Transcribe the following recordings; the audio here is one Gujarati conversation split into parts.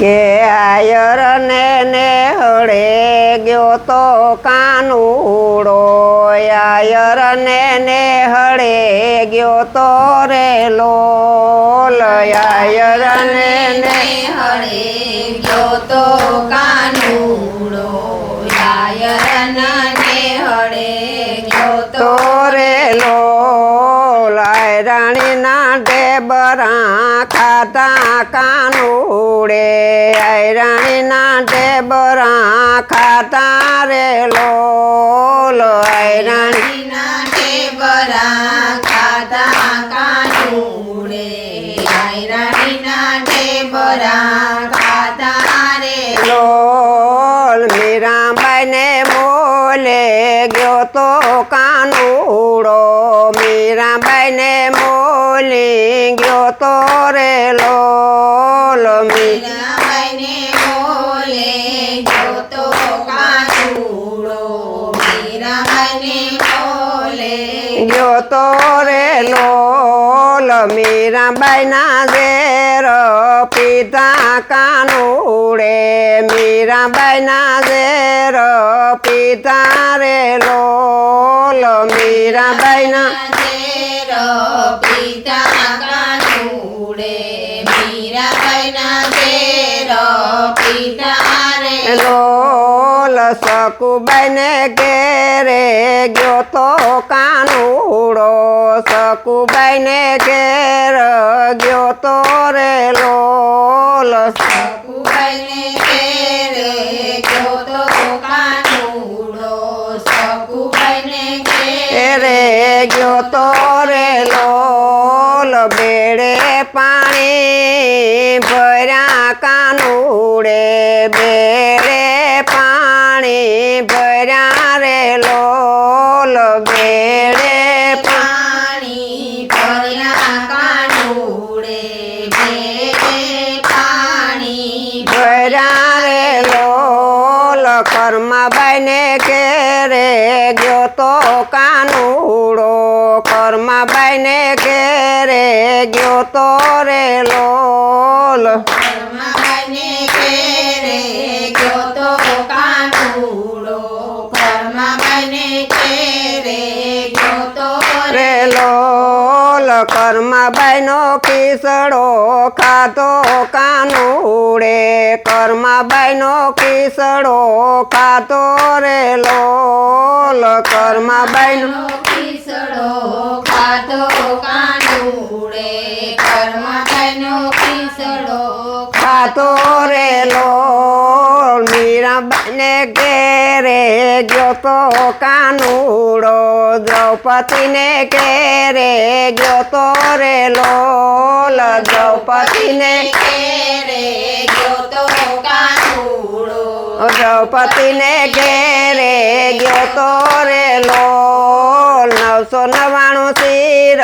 કે આયર ને હળે ગયો તો કાનુડો. આયર ને હળે ગયો તો રે લોલ આયર ને હળે ગયો તો કાનુડો. આયર ને હળે ગયો તો રે લોલ રાણી ના ડેબરા ખાતા કાનુડે રાણી ના ડેબરા ખાતા રે લોલ. રાણી ના ટેબરા ખાતા કાનુડે રાણીના ટેબરા ખાતા રે લોલ. મીરાબાઈ ને મોલે ગયો તો કાનુડો. મીરાબાઈ ને મોલી તો રે લોલ મી મીરાબાઈને બોલે ગયો તો રે લોલ મીરાબાઈ ના ઝેર પિતા કાનુડે મીરાબાઈ ના ઝેર પિતા રે લોલ મીરાબાઈ ના પિતા કાનુડે મીરાબાઈના તેરો પિતા રે લોલ સકુબાઈ ને ઘેરે ગયો તો કાનુડો સકુબાઈ ને ઘેર ગયો તો રે લોલ. સકુબાઈને ઘેરે ગયો તો કાનુડો સકુબાઈને ઘેરે ગયો તો રે લોલ. બેડે પાણી ભર્યા કાનુડે બેડે ભર્યા રે લોલ બેડે પાણી ભર્યા કાનુડે ભેગે પાણી ભર્યા રે લોલ કર્માબાઈ ને ઘેરે ગયો તો કાનુડો. કર્મ બને કે રે ગયો તો રે લોલ. લોલ કર્માબાઈ નો ખીસડો ખાતો કાનુડે કર્માબાઈ નો ખીસડો ખાતો રે લોલ કર્માબાઈ નો ખીસડો ખાતો કાનુડે કર્માબાઈનો કિસડો ખાતો રે લોલ મીરાબાઈ ને ઘેરે ગયો તો કાનુડો, દ્રૌપદીને ઘેરે ગયો તો રે લોલ, દ્રૌપદીને ઘેરે ગયો તો કાનુડો. દ્રૌપદી ને ઘેરે ગયો તો રે લોલ, નવસો નવાણું શિર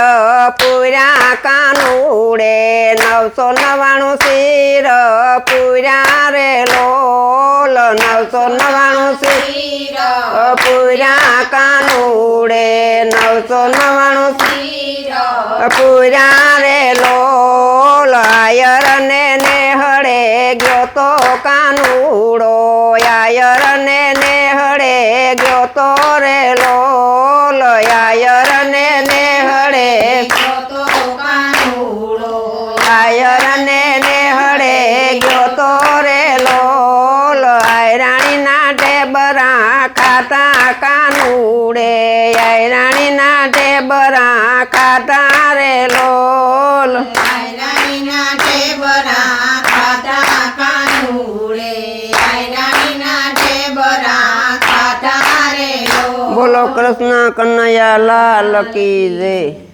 પૂર્યા કાનુડે. નવસો નવાણું શીર પૂર્યા રે લોલ. નવસો નવાણું શીર પૂર્યા કાનુડે. નવસો નવાણું શીર પૂર્યા રે લોલ. આયર ને નેહળે ગયો તો કાનુડો. આયર ને નેહળે ગયો તો રે લોલ. કાનુડે આયરાણી ના ટેબરા કાટા રે લોલ. બોલો કૃષ્ણ કનૈયા લાલ કી જય.